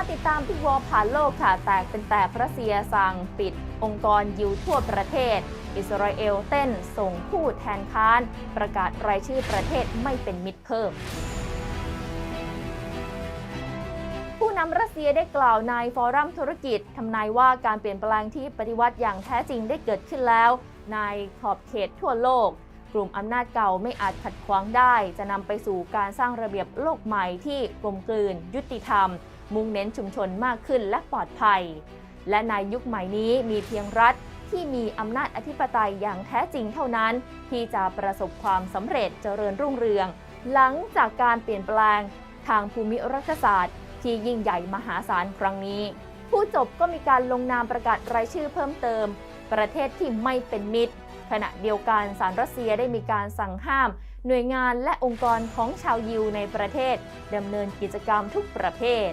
มาติดตามพิกวอผ่านโลกค่ะ แตกเป็นแตกรัสเซียสั่งปิด องค์กรยิวทั่วประเทศ อิสราเอลเต้นส่งผู้แทนค้าน ประกาศรายชื่อประเทศไม่เป็นมิตรเพิ่มผู้นำรัสเซียได้กล่าวในฟอรัมธุรกิจทำนายว่าการเปลี่ยนแปลงที่ปฏิวัติอย่างแท้จริงได้เกิดขึ้นแล้ว ในขอบเขตทั่วโลก กลุ่มอำนาจเก่าไม่อาจขัดขวางได้ จะนำไปสู่การสร้างระเบียบโลกใหม่ที่กลมกลืน ยุติธรรม มุ่งเน้นชุมชนมากขึ้นและปลอดภัย และในยุคใหม่นี้มีเพียงรัฐที่มีอำนาจอธิปไตยอย่างแท้จริงเท่านั้น ที่จะประสบความสำเร็จเจริญรุ่งเรือง หลังจากการเปลี่ยนแปลงทางภูมิรัฐศาสตร์ ที่ยิ่งใหญ่มหาศาลครั้งนี้ ผู้จบก็มีการลงนามประกาศรายชื่อเพิ่มเติม ประเทศที่ไม่เป็นมิตร ขณะเดียวกันสารรัสเซียได้มีการสั่งห้าม หน่วยงานและองค์กรของชาวยิวในประเทศดำเนินกิจกรรมทุกประเภท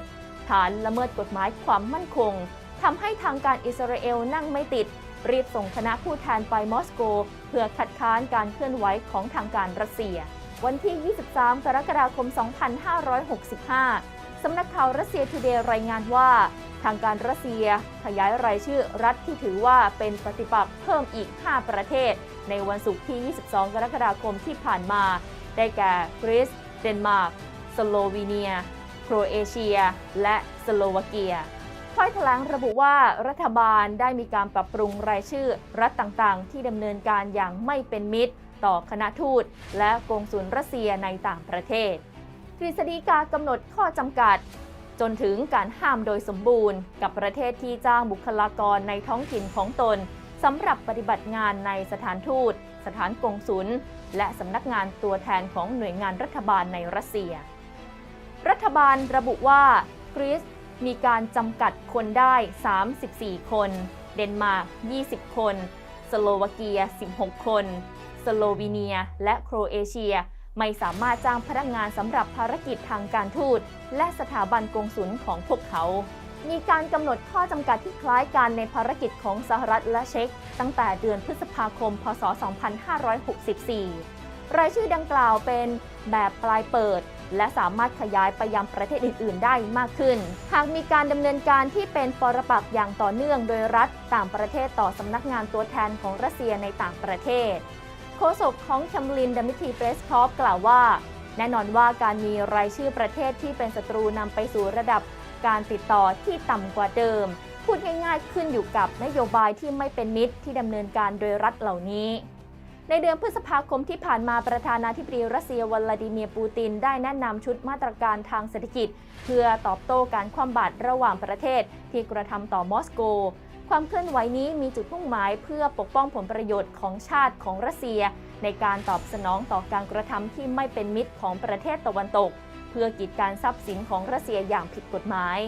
ฐานละเมิดกฎหมายความมั่นคงทำให้ทางการอิสราเอลนั่งไม่ติด รีบส่งคณะผู้แทนไปมอสโก เพื่อคัดค้านการเคลื่อนไหวของทางการรัสเซีย วันที่ 23 กรกฎาคม 2565 สำนักข่าวรัสเซียทูเดย์รายงานว่า ทางการรัสเซียขยายรายชื่อรัฐที่ถือว่าเป็นปฏิปักษ์เพิ่มอีก 5 ประเทศ ในวันศุกร์ที่ 22 กรกฎาคมที่ผ่านมา ได้แก่กรีซเดนมาร์กสโลวีเนีย โครเอเชีย และสโลวาเกียถ้อยแถลงระบุว่ารัฐบาลได้มีการปรับปรุงรายชื่อ รัฐต่างๆ ที่ดำเนินการอย่างไม่เป็นมิตร ต่อคณะทูต และกงสุลรัสเซียในต่างประเทศกฤษฎีกากำหนดข้อจำกัด จนถึงการห้ามโดยสมบูรณ์ กับประเทศที่จ้างบุคลากรในท้องถิ่นของตนสำหรับปฏิบัติงานในสถานทูต สถานกงสุลและสำนักงานตัวแทนของหน่วยงานรัฐบาลในรัสเซีย รัฐบาลระบุว่ากรีซมีการจำกัดคนได้ 34 คน เดนมาร์ก 20 คน สโลวาเกีย 16 คน สโลวีเนีย และโครเอเชีย ไม่สามารถจ้างพนักงานสำหรับภารกิจทางการทูต และสถาบันกงสุลของพวกเขา มีการกำหนดข้อจำกัดที่คล้ายกันในภารกิจของสหรัฐและเช็กตั้งแต่เดือนพฤษภาคม พศ 2564 รายชื่อดังกล่าวเป็นแบบปลายเปิด และสามารถขยายไปยังประเทศอื่น ๆ ได้มากขึ้น หากมีการดำเนินการที่เป็นปรปักษ์อย่างต่อเนื่องโดยรัฐต่างประเทศต่อสำนักงานตัวแทนของรัสเซียในต่างประเทศโฆษกของชัมลินดมิทรีเปรสคอฟกล่าวว่า แน่นอนว่าการมีรายชื่อประเทศที่เป็นศัตรูนำไปสู่ระดับการติดต่อที่ต่ำกว่าเดิม พูดง่ายๆขึ้นอยู่กับนโยบายที่ไม่เป็นมิตรที่ดำเนินการโดยรัฐเหล่านี้ ในเดือนพฤษภาคมที่ผ่านมาประธานาธิบดีรัสเซียวลาดิเมียร์ปูติน ได้แนะนำชุดมาตรการทางเศรษฐกิจ เพื่อตอบโต้การคว่ำบาตรระหว่างประเทศที่กระทำต่อมอสโก ความเคลื่อนไหวนี้มีจุดมุ่งหมายเพื่อปกป้องผลประโยชน์ของชาติของรัสเซีย ในการตอบสนองต่อการกระทำที่ไม่เป็นมิตรของประเทศตะวันตก เพื่อกีดการทรัพย์สินของรัสเซียอย่างผิดกฎหมาย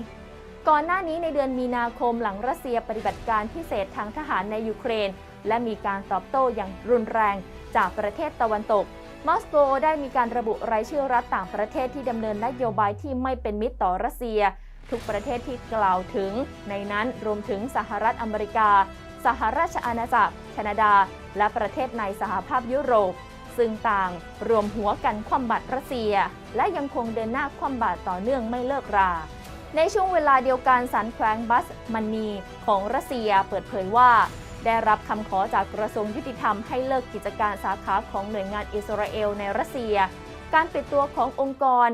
ก่อนหน้านี้ในเดือนมีนาคมหลังรัสเซียปฏิบัติการพิเศษทางทหารในยูเครน และมีการตอบโต้อย่างรุนแรงจากประเทศตะวันตก มอสโกได้มีการระบุรายชื่อรัฐต่างประเทศที่ดำเนินนโยบายที่ไม่เป็นมิตรต่อรัสเซีย ทุกประเทศที่กล่าวถึง ในนั้นรวมถึงสหรัฐอเมริกา สหราชอาณาจักร แคนาดา และประเทศในสหภาพยุโรปซึ่งต่างรวมหัวกันคว่ำบาตรรัสเซีย และยังคงเดินหน้าคว่ำบาตรต่อเนื่องไม่เลิกรา ในช่วงเวลาเดียวกันสันแขวงบัสมันนีของรัสเซียเปิดเผยว่า ได้รับคำขอจากกระทรวงยุติธรรมให้เลิกกิจการสาขาของหน่วยงานอิสราเอลในรัสเซีย การปิดตัวขององค์กร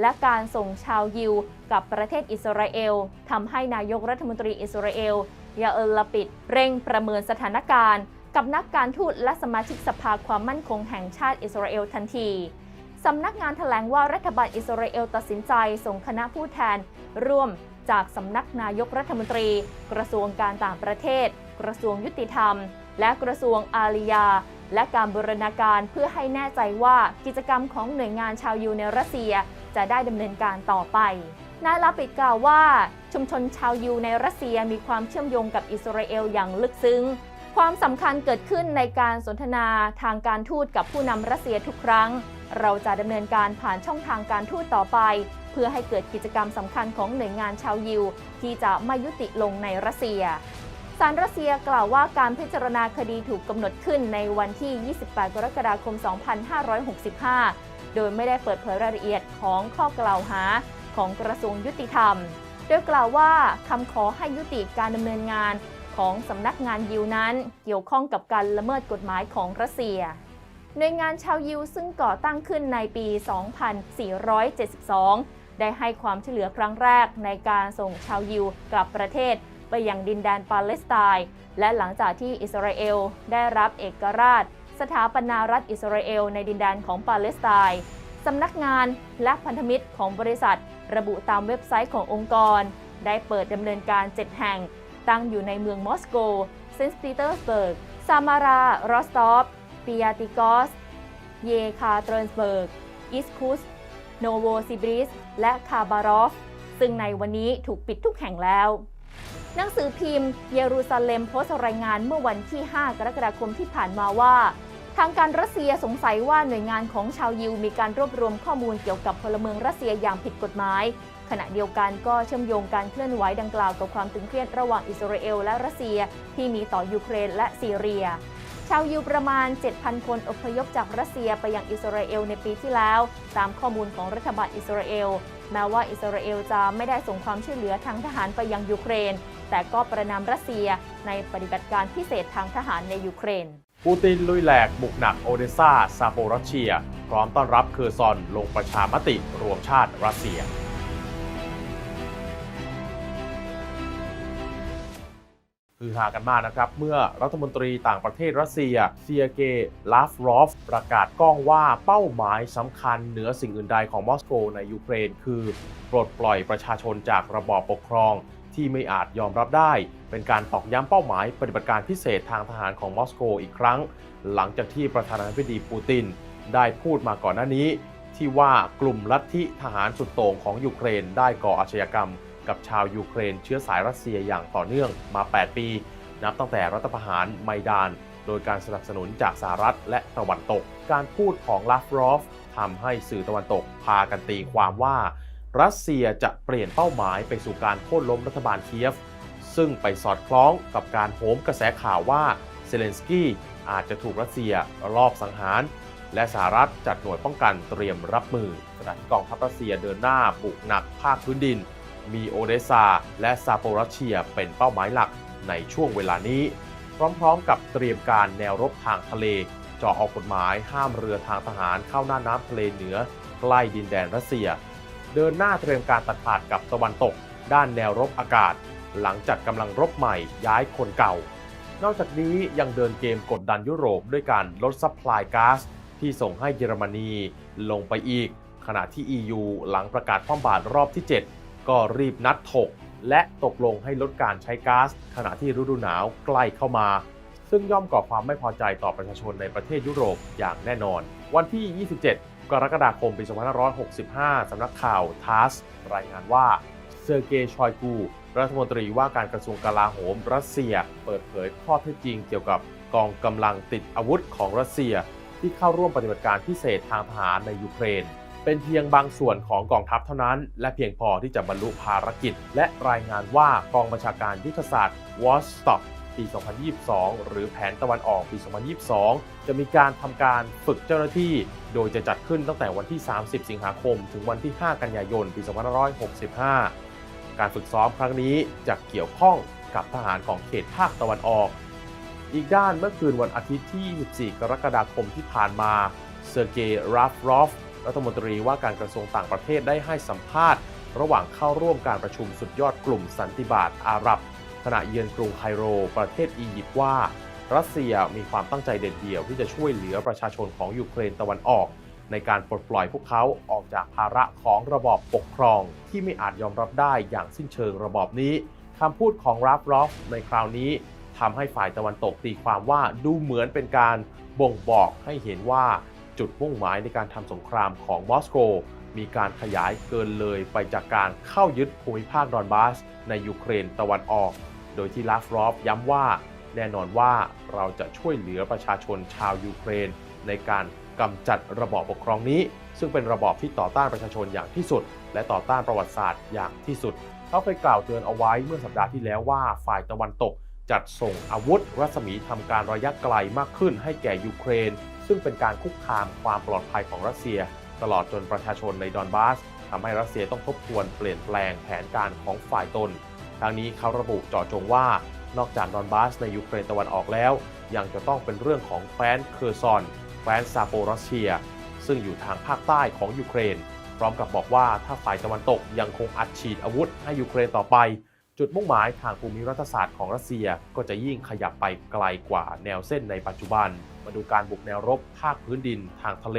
และการส่งชาวยิวกับประเทศอิสราเอลทำให้นายกรัฐมนตรีอิสราเอลยาเอลลาปิด เร่งประเมินสถานการณ์ กับนักการทูตและสมาชิกสภาความมั่นคงแห่งชาติอิสราเอลทันทีสำนักงานถแถลงว่ารัฐบาลอิสราเอลตัดสินใจส่งคณะผู้แทน ร่วมจากสำนักนายกรัฐมนตรี กระทรวงการต่างประเทศ กระทรวงยุติธรรม และกระทรวงอาริยา และการบูรณาการเพื่อให้แน่ใจว่ากิจกรรมของหน่วยงานชาวยูในรัสเซียจะได้ดำเนินการต่อไปนายลาปิดกล่าวว่า ชุมชนชาวยูในรัสเซียมีความเชื่อมโยงกับอิสราเอลอย่างลึกซึ้ง ความสำคัญเกิดขึ้นในการสนทนาทางการทูตกับผู้นำรัสเซียทุกครั้ง เราจะดำเนินการผ่านช่องทางการทูตต่อไป เพื่อให้เกิดกิจกรรมสำคัญของหน่วยงานชาวยิว ที่จะไม่ยุติลงในรัสเซีย ศาลรัสเซียกล่าวว่าการพิจารณาคดีถูกกำหนดขึ้นในวันที่ 28 กรกฎาคม 2565 โดยไม่ได้เปิดเผยรายละเอียดของข้อกล่าวหาของกระทรวงยุติธรรม โดยกล่าวว่าคำขอให้ยุติการดำเนินงานของสำนักงานยิวนั้น เกี่ยวข้องกับการละเมิดกฎหมายของรัสเซียหน่วยงานชาวยิวซึ่งก่อตั้งขึ้นในปี 2472 ได้ให้ความช่วยเหลือครั้งแรกในการส่งชาวยิวกลับประเทศ ไปยังดินแดนปาเลสไตน์ และหลังจากที่อิสราเอลได้รับเอกราช สถาปนารัฐอิสราเอลในดินแดนของปาเลสไตน์สำนักงานและพันธมิตรของบริษัท ระบุตามเว็บไซต์ขององค์กร ได้เปิดดำเนินการ 7 แห่ง ตั้งอยู่ในเมืองมอสโก เซนต์ปีเตอร์สเบิร์ก ซามารารอสตอฟปิยาติกอส เยคาเทรนสเบิร์ก อิสคุส โนโวซิบริส และคาบารอฟ ซึ่งในวันนี้ถูกปิดทุกแห่งแล้ว หนังสือพิมพ์เยรูซาเล็มโพสต์รายงานเมื่อวันที่ 5 กรกฎาคมที่ผ่านมาว่า ทางการรัสเซียสงสัยว่าหน่วยงานของชาวยิวมีการรวบรวมข้อมูลเกี่ยวกับพลเมืองรัสเซียอย่างผิดกฎหมาย ขณะเดียวกันก็เชื่อมโยงการเคลื่อนไหวดังกล่าวกับความตึงเครียดระหว่างอิสราเอลและรัสเซียที่มีต่อยูเครนและซีเรียชาวยิวประมาณ 7,000 คนอพยพจากรัสเซียไปยังอิสราเอลในปีที่แล้ว ตามข้อมูลของรัฐบาลอิสราเอล แม้ว่าอิสราเอลจะไม่ได้ส่งความช่วยเหลือทางทหารไปยังยูเครน แต่ก็ประนามรัสเซียในปฏิบัติการพิเศษทางทหารในยูเครน ปูตินลุยแหลกบุกหนักโอเดซาซาโปรเชีย พร้อมต้อนรับเคอร์ซอนลงประชามติรวมชาติรัสเซียคือหากันมากนะครับ เมื่อรัฐมนตรีต่างประเทศรัสเซียเซียเกลาฟรอฟ ประกาศกล้องว่าเป้าหมายสำคัญเหนือสิ่งอื่นใดของมอสโกในยูเครน คือ ปลดปล่อยประชาชนจากระบอบปกครอง ที่ไม่อาจยอมรับได้ เป็นการตอกย้ำเป้าหมายปฏิบัติการพิเศษทางทหารของมอสโกอีกครั้ง หลังจากที่ประธานาธิบดีปูติน ได้พูดมาก่อนหน้านี้ ที่ว่ากลุ่มลัทธิทหารสุดโต่งของยูเครนได้ก่ออาชญากรรม กับชาวยูเครนเชื้อสายรัสเซียอย่างต่อเนื่องมา 8 ปี นับตั้งแต่รัฐประหารไมดาน โดยการสนับสนุนจากสหรัฐและตะวันตก การพูดของลาฟรอฟทำให้สื่อตะวันตกพากันตีความว่า รัสเซียจะเปลี่ยนเป้าหมายไปสู่การโค่นล้มรัฐบาลเคียฟ ซึ่งไปสอดคล้องกับการโหมกระแสข่าวว่าเซเลนสกี้อาจจะถูกรัสเซียรอบสังหาร และสหรัฐจัดหน่วยป้องกันเตรียมรับมือขณะที่กองทัพรัสเซียเดินหน้าบุกหนักภาคพื้นดิน มีโอเดซาและซาโปรเชียเป็นเป้าหมายหลักในช่วงเวลานี้ พร้อมๆ กับเตรียมการแนวรบทางทะเลเจาะออกกฎหมายห้ามเรือทางทหารเข้าหน้าน้ำทะเลเหนือใกล้ดินแดนรัสเซีย เดินหน้าเตรียมการตัดขาดกับตะวันตก ด้านแนวรบอากาศ หลังจัดกำลังรบใหม่ย้ายคนเก่า นอกจากนี้ยังเดินเกมกดดันยุโรปด้วยการลดซัพพลายก๊าซที่ส่งให้เยอรมนีลงไปอีก ขณะที่ EU หลังประกาศคว่ำบาตรรอบที่ 7 ก็รีบนัดถก และตกลงให้ลดการใช้ก๊าซขณะที่ฤดูหนาวใกล้เข้ามา ซึ่งย่อมก่อความไม่พอใจต่อประชาชนในประเทศยุโรปอย่างแน่นอน วันที่ 27 กรกฎาคมปี 2565 สำนักข่าวทัสรายงานว่าเซอร์เกย์ชอยกู รัฐมนตรีว่าการกระทรวงกลาโหมรัสเซีย เปิดเผยข้อเท็จจริงเกี่ยวกับกองกำลังติดอาวุธของรัสเซีย ที่เข้าร่วมปฏิบัติการพิเศษทางทหารในยูเครน เป็นเพียงบางส่วนของกองทัพเท่านั้น และเพียงพอที่จะบรรลุภารกิจ และรายงานว่ากองบัญชาการยุทธศาสตร์วอสต็อก ปี 2022 หรือแผนตะวันออกปี 2022 จะมีการทำการฝึกเจ้าหน้าที่ โดยจะจัดขึ้นตั้งแต่วันที่ 30 สิงหาคม ถึงวันที่ 5 กันยายน ปี 2565 การฝึกซ้อมครั้งนี้จะเกี่ยวข้องกับทหารของเขตภาคตะวันออก อีกด้านเมื่อคืนวันอาทิตย์ที่ 24 กรกฎาคมที่ผ่านมา เซอร์เกย์ราฟรอฟ รัฐมนตรีว่าการกระทรวงต่างประเทศได้ให้สัมภาษณ์ ระหว่างเข้าร่วมการประชุมสุดยอดกลุ่มสันติบาตอาหรับ ณะเยือนกรุงไคโร ประเทศอียิปต์ว่า รัสเซียมีความตั้งใจเด็ดเดี่ยวที่จะช่วยเหลือประชาชนของยูเครนตะวันออก ในการปลดปล่อยพวกเขาออกจากภาระของระบอบปกครอง ที่ไม่อาจยอมรับได้อย่างสิ้นเชิงระบอบนี้คำพูดของราฟรอฟในคราวนี้ทำให้ฝ่ายตะวันตกตีความว่าดูเหมือนเป็นการบ่งบอกให้เห็นว่าจุดมุ่งหมายในการทำสงครามของมอสโก มีการขยายเกินเลยไปจากการเข้ายึดภูมิภาคดอนบาสในยูเครนตะวันออก โดยที่ลาฟรอฟย้ำว่าแน่นอนว่าเราจะช่วยเหลือประชาชนชาวยูเครน ในการกำจัดระบอบปกครองนี้ ซึ่งเป็นระบอบที่ต่อต้านประชาชนอย่างที่สุด และต่อต้านประวัติศาสตร์อย่างที่สุด เขาเคยกล่าวเตือนเอาไว้เมื่อสัปดาห์ที่แล้วว่าฝ่ายตะวันตกจัดส่งอาวุธรัศมีทำการระยะไกลมากขึ้นให้แก่ยูเครน ซึ่งเป็นการคุกคามความปลอดภัยของรัสเซีย ตลอดจนประชาชนในดอนบาสทำให้รัสเซียต้องทบทวนเปลี่ยนแปลงแผนการของฝ่ายตน ทางนี้เขาระบุเจาะจงว่านอกจากดอนบาสในยูเครนตะวันออกแล้ว ยังจะต้องเป็นเรื่องของแคว้นเคอร์ซอน แคว้นซาโปรอเชีย ซึ่งอยู่ทางภาคใต้ของยูเครน พร้อมกับบอกว่าถ้าฝ่ายตะวันตกยังคงอัดฉีดอาวุธให้ยูเครนต่อไป จุดมุ่งหมายทางภูมิรัฐศาสตร์ของรัสเซียก็จะยิ่งขยับไปไกลกว่าแนวเส้นในปัจจุบัน มาดูการบุกแนวรบภาคพื้นดิน ทางทะเล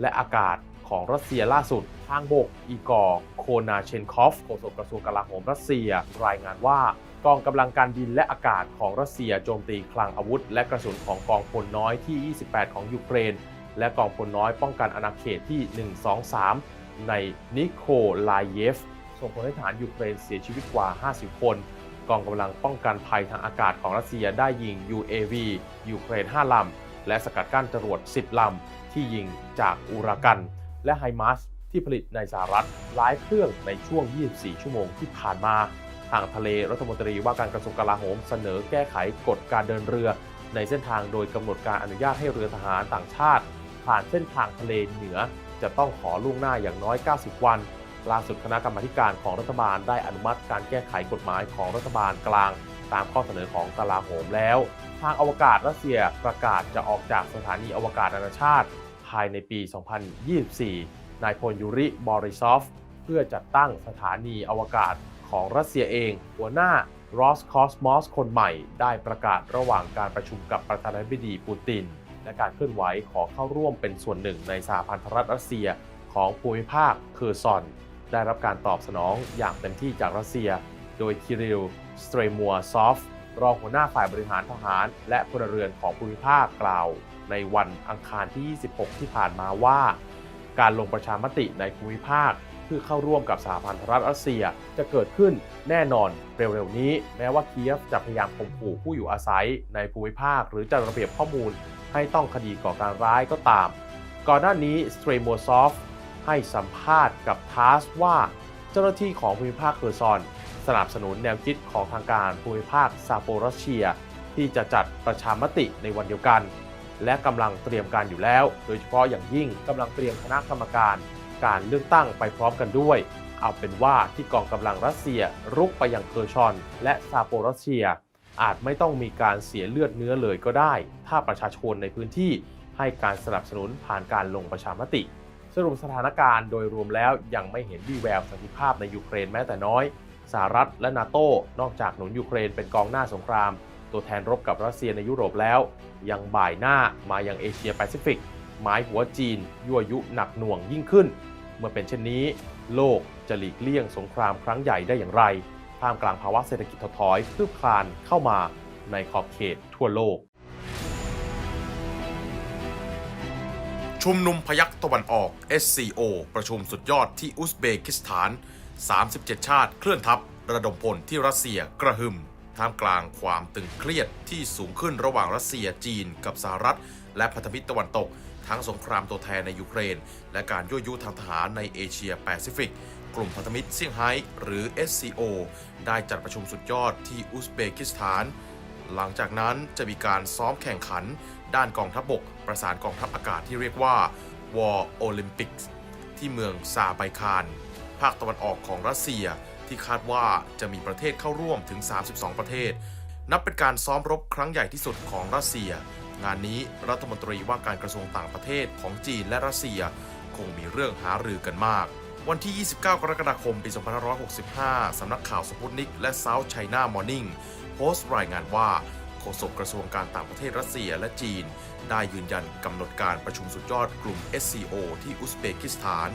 และอากาศ ของรัสเซียล่าสุด ทางบกอีกอร์โคนาเชนคอฟโฆษกกระทรวงกลาโหมรัสเซีย รายงานว่ากองกำลังการบินและอากาศของรัสเซียโจมตีคลังอาวุธ และกระสุนของกองพลน้อยที่ 28 ของยูเครน และกองพลน้อยป้องกันอาณาเขตที่ 123 ในนิโคลายเยฟส่งผลให้ทหารยูเครนเสียชีวิตกว่า 50 คน กองกำลังป้องกันภัยทางอากาศของรัสเซียได้ยิง UAV ยูเครน 5 ลำ และสกัดกั้นจรวด 10 ลำ ที่ยิงจากอูรากัน และไฮมาสที่ผลิตในสหรัฐหลายเครื่องในช่วง 24 ชั่วโมงที่ผ่านมา ทางทะเลรัฐมนตรีว่าการกระทรวงกลาโหมเสนอแก้ไขกฎการเดินเรือ ในเส้นทางโดยกำหนดการอนุญาตให้เรือทหารต่างชาติ ผ่านเส้นทางทะเลเหนือ จะต้องขอล่วงหน้าอย่างน้อย 90 วันล่าสุดคณะกรรมาการของรัฐบาลได้อนุมัติการแก้ไขกฎหมายของรัฐบาลกลาง ตามข้อเสนอของกลาโหมแล้ว ทางอวกาศรัสเซียประกาศจะออกจากสถานีอวกาศนานาชาติ ภายในปี 2024 นายพลยูริบอริซอฟ เพื่อจัดตั้งสถานีอวกาศของรัสเซียเอง หัวหน้ารอสคอสมอสคนใหม่ได้ประกาศระหว่างการประชุมกับประธานาธิบดีปูติน และการเคลื่อนไหวขอเข้าร่วมเป็นส่วนหนึ่งในสหพันธรัฐรัสเซียของภูมิภาคเคอร์ซอน ได้รับการตอบสนองอย่างเต็มที่จากรัสเซีย โดยคิริล สเตรมัวซอฟรองหัวหน้าฝ่ายบริหารทหาร และพลเรือนของภูมิภาคกล่าว ในวันอังคารที่ 26 ที่ผ่านมาว่า การลงประชามติในภูมิภาค เพื่อเข้าร่วมกับสหพันธรัฐรัสเซียจะเกิดขึ้นแน่นอนเร็วๆนี้ แม้ว่าเคียฟจะพยายามข่มขู่ผู้อยู่อาศัยในภูมิภาค หรือจัดระเบียบข้อมูลให้ต้องคดีก่อการร้ายก็ตาม ก่อนหน้านี้สเตรมัวซอฟให้สัมภาษณ์กับทาสว่าเจ้าหน้าที่ของภูมิภาคเคอร์ซอนสนับสนุนแนวคิดของทางการภูมิภาคซาโปรเชีย ที่จะจัดประชามติในวันเดียวกัน และกำลังเตรียมการอยู่แล้ว โดยเฉพาะอย่างยิ่งกำลังเตรียมคณะกรรมการ การเลือกตั้งไปพร้อมกันด้วย เอาเป็นว่าที่กองกำลังรัสเซียรุกไปยังเคอร์ชอน และซาโปรเชีย อาจไม่ต้องมีการเสียเลือดเนื้อเลยก็ได้ ถ้าประชาชนในพื้นที่ให้การสนับสนุนผ่านการลงประชามติ สรุปสถานการณ์โดยรวมแล้วยังไม่เห็นวี่แววสันติภาพในยูเครนแม้แต่น้อยสหรัฐและนาโต้นอกจากหนุนยูเครนเป็นกองหน้าสงคราม ตัวแทนรบกับรัสเซียในยุโรปแล้ว ยังบ่ายหน้ามายังเอเชียแปซิฟิกหมายหัวจีน ยั่วยุหนักหน่วงยิ่งขึ้น เมื่อเป็นเช่นนี้ โลกจะหลีกเลี่ยงสงครามครั้งใหญ่ได้อย่างไร ท่ามกลางภาวะเศรษฐกิจถดถอยคืบคลานเข้ามาในขอบเขตทั่วโลก ชุมนุมพยัคฆ์ตะวันออก SCO ประชุมสุดยอดที่อุซเบกิสถาน 37 ชาติเคลื่อนทัพ ระดมพลที่รัสเซียกระหึ่ม ท่ามกลางความตึงเครียดที่สูงขึ้นระหว่างรัสเซียจีน กับสหรัฐ และพันธมิตรตะวันตก ทั้งสงครามตัวแทนในยูเครน และการยั่วยุทางทหารในเอเชียแปซิฟิก กลุ่มพันธมิตรเซี่ยงไฮ้หรือ SCO ได้จัดประชุมสุดยอดที่อุซเบกิสถาน หลังจากนั้นจะมีการซ้อมแข่งขัน ด้านกองทัพบบก ประสานกองทัพอากาศที่เรียกว่า War Olympics ที่เมืองซาไบคาน ภาคตะวันออกของรัสเซีย ที่คาดว่าจะมีประเทศเข้าร่วมถึง 32 ประเทศ นับเป็นการซ้อมรบครั้งใหญ่ที่สุดของรัสเซีย งานนี้รัฐมนตรีว่าการกระทรวงต่างประเทศของจีนและรัสเซีย คงมีเรื่องหารือกันมาก วันที่ 29 กรกฎาคม ปี 2565 สำนักข่าวสปุตนิกและ South China Morning โพสต์รายงานว่าโฆษกกระทรวงการต่างประเทศรัสเซียและจีน ได้ยืนยันกำหนดการประชุมสุดยอดกลุ่ม SCO ที่อุซเบกิสถาน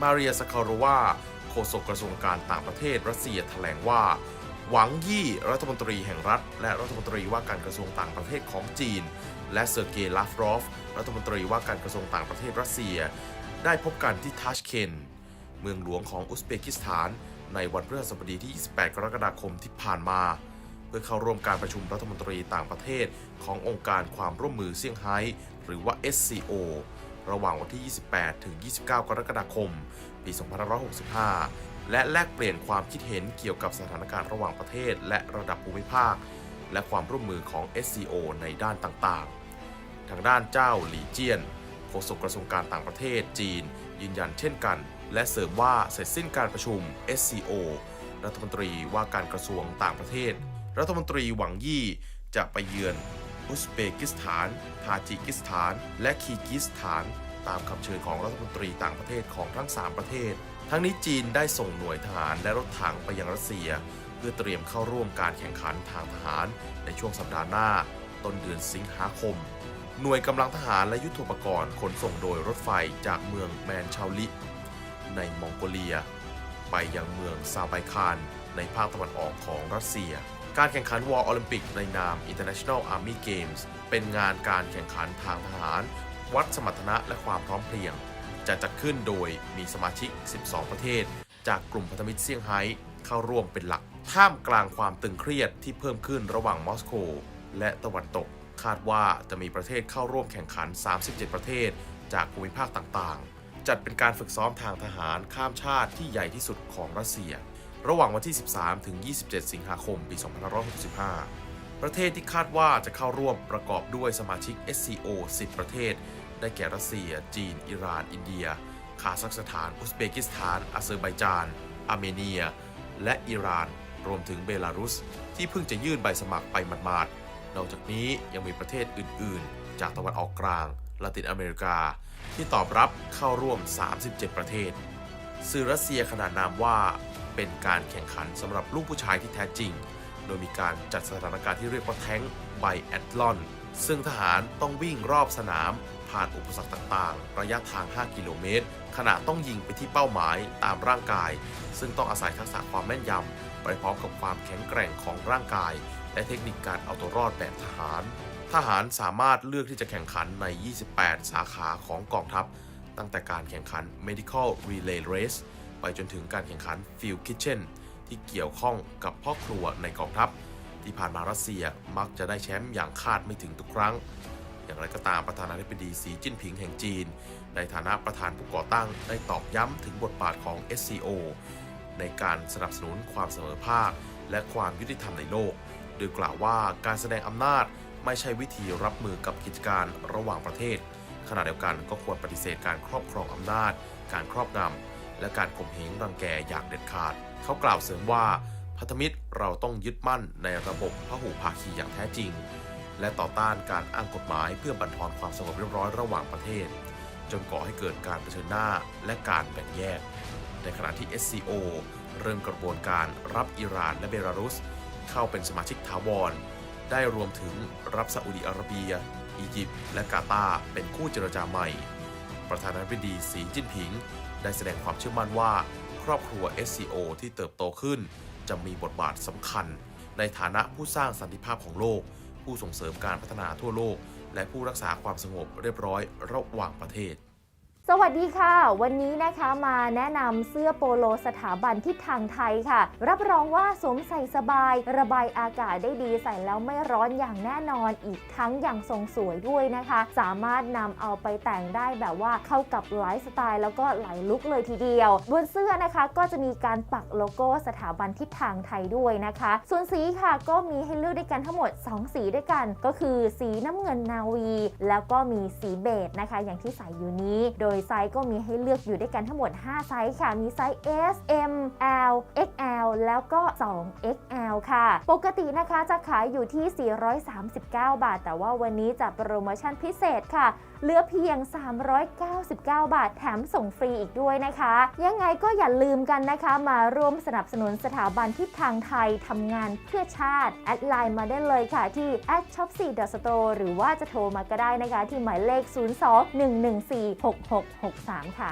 มาเรียสคาโรวา โฆษกกระทรวงการต่างประเทศรัสเซียแถลงว่า หวังยี่รัฐมนตรีแห่งรัฐ และรัฐมนตรีว่าการกระทรวงต่างประเทศของจีน และเซอร์เกย์ลาฟรอฟ รัฐมนตรีว่าการกระทรวงต่างประเทศรัสเซีย ได้พบกันที่ทัชเคนเมืองหลวงของอุซเบกิสถาน ในวันพฤหัสบดีที่ 28 กรกฎาคมที่ผ่านมา เพื่อเข้าร่วมการประชุมรัฐมนตรีต่างประเทศขององค์การความร่วมมือเซี่ยงไฮ้หรือว่า SCO ระหว่างวันที่ 28 ถึง 29 กรกฎาคม ปี 2565 และแลกเปลี่ยนความคิดเห็นเกี่ยวกับสถานการณ์ระหว่างประเทศ และระดับภูมิภาค และความร่วมมือของ SCO ในด้านต่างๆ ทางด้านเจ้าหลี่เจียนโฆษกกระทรวงการต่างประเทศจีน ยืนยันเช่นกัน และเสริมว่าเสร็จสิ้นการประชุม SCO รัฐมนตรีว่าการกระทรวงต่างประเทศ รัฐมนตรีหวังยี่จะไปเยือน อุซเบกิสถาน ทาจิกิสถาน และคีกิสถาน ตามคำเชิญของรัฐมนตรีต่างประเทศของทั้ง 3 ประเทศ ทั้งนี้จีนได้ส่งหน่วยทหารและรถถังไปยังรัสเซีย เพื่อเตรียมเข้าร่วมการแข่งขันทางทหาร ในช่วงสัปดาห์หน้า ต้นเดือนสิงหาคม หน่วยกำลังทหารและยุทโธปกรณ์ขนส่งโดยรถไฟจากเมืองแมนชาวลิ ในมองโกเลีย ไปยังเมืองซาไบคานในภาคตะวันออกของรัสเซีย การแข่งขันวอลโอลิมปิกในนาม International Army Games เป็นงานการแข่งขันทางทหาร วัดสมรรถนะและความพร้อมเพรียง จะจัดขึ้นโดยมีสมาชิก 12 ประเทศ จากกลุ่มพันธมิตรเซี่ยงไฮ้เข้าร่วมเป็นหลัก ท่ามกลางความตึงเครียดที่เพิ่มขึ้นระหว่างมอสโก และตะวันตก คาดว่าจะมีประเทศเข้าร่วมแข่งขัน 37 ประเทศ จากภูมิภาคต่างๆ จัดเป็นการฝึกซ้อมทางทหารข้ามชาติที่ใหญ่ที่สุดของรัสเซีย ระหว่างวันที่ 13 ถึง 27 สิงหาคม ปี 2565 ประเทศที่คาดว่าจะเข้าร่วมประกอบด้วยสมาชิก SCO 10 ประเทศ ได้แก่รัสเซีย จีน อิหร่าน อินเดีย คาซัคสถาน อุซเบกิสถาน อาเซอร์ไบจาน อาร์เมเนีย และอิหร่าน รวมถึงเบลารุส ที่เพิ่งจะยื่นใบสมัครไปหมาดๆ นอกจากนี้ยังมีประเทศอื่น ๆ จากตะวันออกกลางลาตินอเมริกา ที่ตอบรับเข้าร่วม 37 ประเทศสื่อรัสเซียขนานนามว่า เป็นการแข่งขันสำหรับลูกผู้ชายที่แท้จริง โดยมีการจัดสถานการณ์ที่เรียกว่าแท้งไบแอตลอน ซึ่งทหารต้องวิ่งรอบสนาม ผ่านอุปสรรคต่างๆ ระยะทาง 5 กิโลเมตร ขณะต้องยิงไปที่เป้าหมายตามร่างกาย ซึ่งต้องอาศัยทักษะความแม่นยำ ไปพร้อมกับความแข็งแกร่งของร่างกาย และเทคนิคการเอาตัวรอดแบบทหาร ทหารสามารถเลือกที่จะแข่งขันใน 28 สาขาของกองทัพ ตั้งแต่การแข่งขัน medical relay race ไปจนถึงการแข่งขัน field kitchen ที่เกี่ยวข้องกับพ่อครัวในกองทัพ ที่ผ่านมารัสเซียมักจะได้แชมป์อย่างคาดไม่ถึงทุกครั้ง อย่างไรก็ตามประธานาธิบดีสีจิ้นผิงแห่งจีน ในฐานะประธานผู้ก่อตั้งได้ตอกย้ำถึงบทบาทของ SCO ในการสนับสนุนความเสมอภาค และความยุติธรรมในโลก โดยกล่าวว่าการแสดงอำนาจไม่ใช่วิธีรับมือกับกิจการระหว่างประเทศขณะเดียวกันก็ควรปฏิเสธการครอบครองอำนาจ การครอบงำ และการข่มเหงรังแกอย่างเด็ดขาด เขากล่าวเสริมว่าพันธมิตรเราต้องยึดมั่นในระบบพหุภาคีอย่างแท้จริง และต่อต้านการอ้างกฎหมายเพื่อบั่นทอนความสงบเรียบร้อยระหว่างประเทศ จนก่อให้เกิดการเผชิญหน้าและการแบ่งแยก ในขณะที่ SCO เริ่มกระบวนการรับอิหร่านและเบลารุส เข้าเป็นสมาชิกถาวร ได้รวมถึงรับซาอุดิอาระเบีย อียิปต์และกาตาร์เป็นคู่เจรจาใหม่ ประธานาธิบดีสีจิ้นผิง ได้แสดงความเชื่อมั่นว่า ครอบครัว SCO ที่เติบโตขึ้น จะมีบทบาทสำคัญ ในฐานะผู้สร้างสันติภาพของโลก ผู้ส่งเสริมการพัฒนาทั่วโลก และผู้รักษาความสงบเรียบร้อยระหว่างประเทศ สวัสดีค่ะ วันนี้นะคะมาแนะนำเสื้อโปโลสถาบันทิศทางไทยค่ะ รับรองว่าสวมใส่สบาย ระบายอากาศได้ดีใส่แล้วไม่ร้อนอย่างแน่นอนอีกทั้งอย่างทรงสวยด้วยนะคะ สามารถนำเอาไปแต่งได้แบบว่าเข้ากับไลฟ์สไตล์แล้วก็หลายลุคเลยทีเดียว บนเสื้อนะคะก็จะมีการปักโลโก้สถาบันทิศทางไทยด้วยนะคะ ส่วนสีค่ะก็มีให้เลือกด้วยกันทั้งหมด 2 สีด้วยกัน ก็คือสีน้ำเงินนาวี แล้วก็มีสีเบจนะคะ อย่างที่ใส่อยู่นี้โดยไซส์ก็มีให้เลือกอยู่ด้วยกันทั้งหมด 5 ไซส์ค่ะ มีไซส์ S M L XL แล้วก็ 2XL ค่ะ ปกตินะคะจะขายอยู่ที่ 439 บาท แต่ว่าวันนี้จะโปรโมชั่นพิเศษค่ะ เหลือเพียง 399 บาทแถมส่งฟรีอีกด้วยนะคะ ยังไงก็อย่าลืมกันนะคะ มาร่วมสนับสนุนสถาบันทิศทางไทยทำงานเพื่อชาติ แอดไลน์มาได้เลยค่ะที่ a d s h o p 4 The Store หรือว่าจะโทรมาก็ได้นะคะ ที่หมายเลข 02 114 6663 ค่ะ